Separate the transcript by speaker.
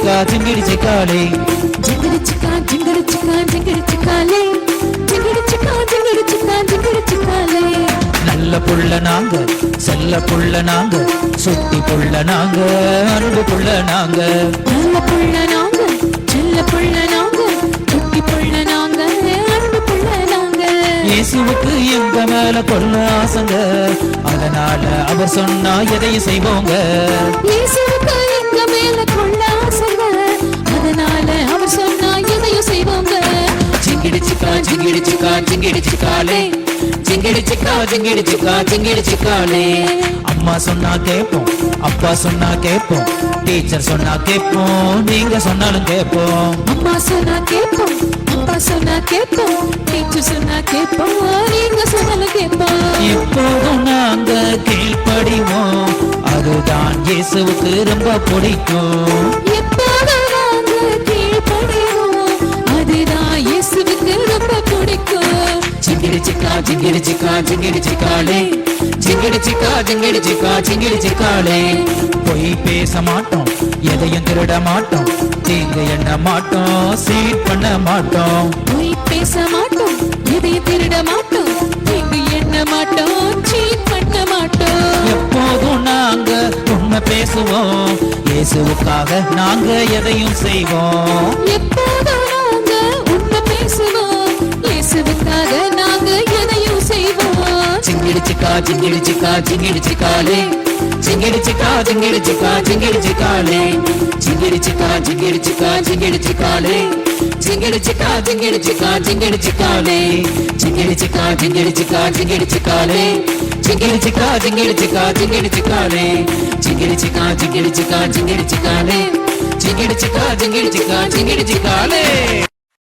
Speaker 1: சிக்கா சிங்கிடிச்சு காலே ஜிங்கிடிச்சுக்கா ஜிங்கிடிச்சுக்கா ஜிங்கிடிச்சுக்காலே ஜிங்கிடிச்சுக்கா ஜிங்கிடிச்சுக்கா ஜிங்கிடிச்சுக்காலே
Speaker 2: நல்ல புள்ள நாங்க செல்ல புள்ள நாங்க சுத்தி புள்ள நாங்க அன்பு புள்ள நாங்க.
Speaker 1: நல்ல புள்ள நாங்க செல்ல புள்ள நாங்க சுத்தி புள்ள நாங்க அன்பு புள்ள நாங்க.
Speaker 2: இயேசுவுக்கு எங்க மேல கொள்ள ஆசங்க? அதனால அவர் சொன்னா எதையும் செய்வோங்க.
Speaker 1: இயேசுவுக்கு
Speaker 2: சிங்கிடி சிக்கா சிங்கிடி சிக்காலே சிங்கிடி சிக்கா சிங்கிடி சிக்கா சிங்கிடி சிக்காலே அம்மா சொன்னா கேட்போம் அப்பா சொன்னா கேட்போம் டீச்சர் சொன்னா கேட்போம் நீங்க சொன்னாலும் கேட்போம்
Speaker 1: அம்மா சொன்னா கேட்போம் அப்பா சொன்னா கேட்போம் டீச்சர் சொன்னா கேட்போம் நீங்க சொன்னாலும் கேட்போம்
Speaker 2: எப்போதும் நாங்க கீழ்ப்படிவோம். அதுதான் இயேசுவுக்கு ரொம்ப பிடிக்கும். சிங்கிடி சிக்கா சிக்காலே பொய் பேச மாட்டோம் எதையும் திருட மாட்டோம் தீங்கு எண்ண மாட்டோம் சீட் பண்ண மாட்டோம்.
Speaker 1: பொய் பேச மாட்டோம் எதையும் திருட மாட்டோம் தீங்கு எண்ண மாட்டோம் சீட் பண்ண மாட்டோம்.
Speaker 2: எப்போதும் நாங்க உண்மை பேசுவோம் இயேசுவுக்காக நாங்க எதையும் செய்வோம்.
Speaker 1: எப்போதும்
Speaker 2: சிங்கிடி சிக்கா சிங்கிடி சிக்காலே சிங்கிடி சிக்கா சிங்கிடி சிக்கா சிங்கிடி சிக்காலே சிங்கிடி சிக்கா சிங்கிடி சிக்கா சிங்கிடி சிக்காலே சிங்கிடி சிக்கா சிங்கிடி சிக்கா சிங்கிடி சிக்காலே சிங்கிடி சிக்கா சிங்கிடி சிக்கா சிங்கிடி சிக்காலே சிங்கிடி சிக்கா சிங்கிடி சிக்கா சிங்கிடி சிக்காலே சிங்கிடி சிக்கா சிங்கிடி சிக்கா சிங்கிடி சிக்காலே சிங்கிடி சிக்கா சிங்கிடி சிக்கா சிங்கிடி சிக்காலே